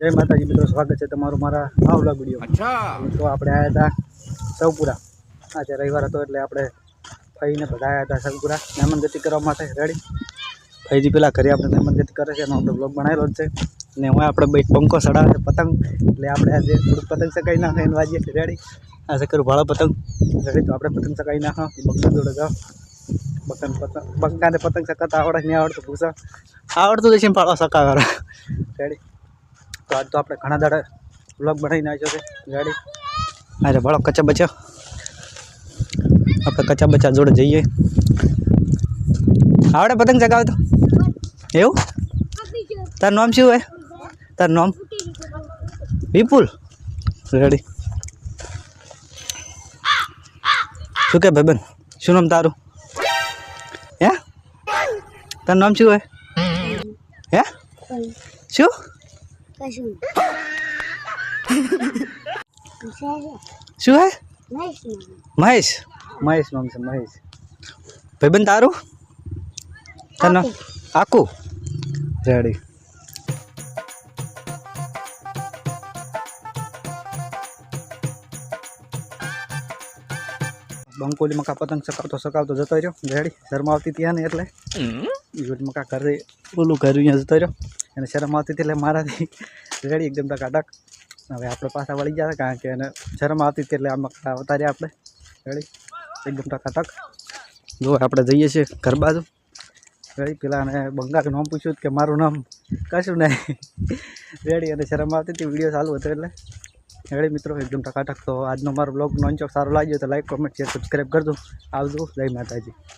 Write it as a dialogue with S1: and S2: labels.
S1: જય માતાજી મિત્રો સ્વાગત છે તમારું મારા આ વ્લોગ વીડિયો મિત્રો આપણે આવ્યા હતા સૌપુરા. આજે રવિવાર હતો એટલે આપણે ફઈને બધા આવ્યા હતા સૌપુરા. મહેમાનગતિ કરવા માટે રેડી ફઈજી પેલા ઘરે આપણે મહેમાનગતિ કરે છે એનો આપણે બ્લોગ બનાવેલો જ છે. ને હવે આપણે બે પંખો સડાવે છે પતંગ. એટલે આપણે આજે પતંગ સકાઈ નાખે એને વાજીએ રેડી આ સકરું ભાળો પતંગ. રેડી તો આપણે પતંગ સકાઈ નાખો. બકરા જોડે જાઓ. પતંગ પતંગ બંકાને પતંગ સકાતા આવડે નહીં આવડતું ભૂસા આવડતું જ છે ભાળો સકા કરો રેડી તો આજ તો આપણે ઘણા દાડા વ્લોગ બનાવીને આવી છે ગાડી. અરે ભાળો કચા બચા આપણે કચા બચા જોડે જઈએ. આવડે પતંગ ચગાવે તો? એવું? તારું નામ શું હોય? તારું નામ? વિપુલ. રેડી. શું કે ભાઈબેન શું નામ તારું? હે? તારું નામ શું હોય? હે? શું?
S2: કશું
S1: શું હે
S2: નહીં
S1: મહેશ મહેશ નામ છે મહેશ ભાઈબંધ તારું તારું નામ આકુ રેડી બંકોલી મકા પતંગ સકાવતો સકાવતો જતો રહ્યો રેડી શરમ આવતી ત્યાં ને એટલે ઈવડ મકા ઘરે ઓલું ઘર અહીંયા જતો રહ્યો અને શરમ આવતી હતી એટલે મારાથી રેડી એકદમ ટકાટક હવે આપણે પાછા વળી ગયા કારણ કે એને શરમ આવતી હતી એટલે આમાં મકા આપણે. રેડી? એકદમ ટકાટક જો, આપણે જઈએ છીએ ઘર બાજુ. રેડી? પેલા અને બંગાળ નામ પૂછ્યું કે મારું નામ કશું નહીં. રેડી, અને શરમ આવતી હતી, વીડિયો ચાલુ હતો એટલે. રેડી મિત્રો, એકદમ ટકાટક તો આજનો મારો બ્લોગ નોંચો સારો લાગ્યો તો લાઈક કોમેન્ટ શેર સબસ્ક્રાઈબ કરજો. આવજો, જય માતાજી.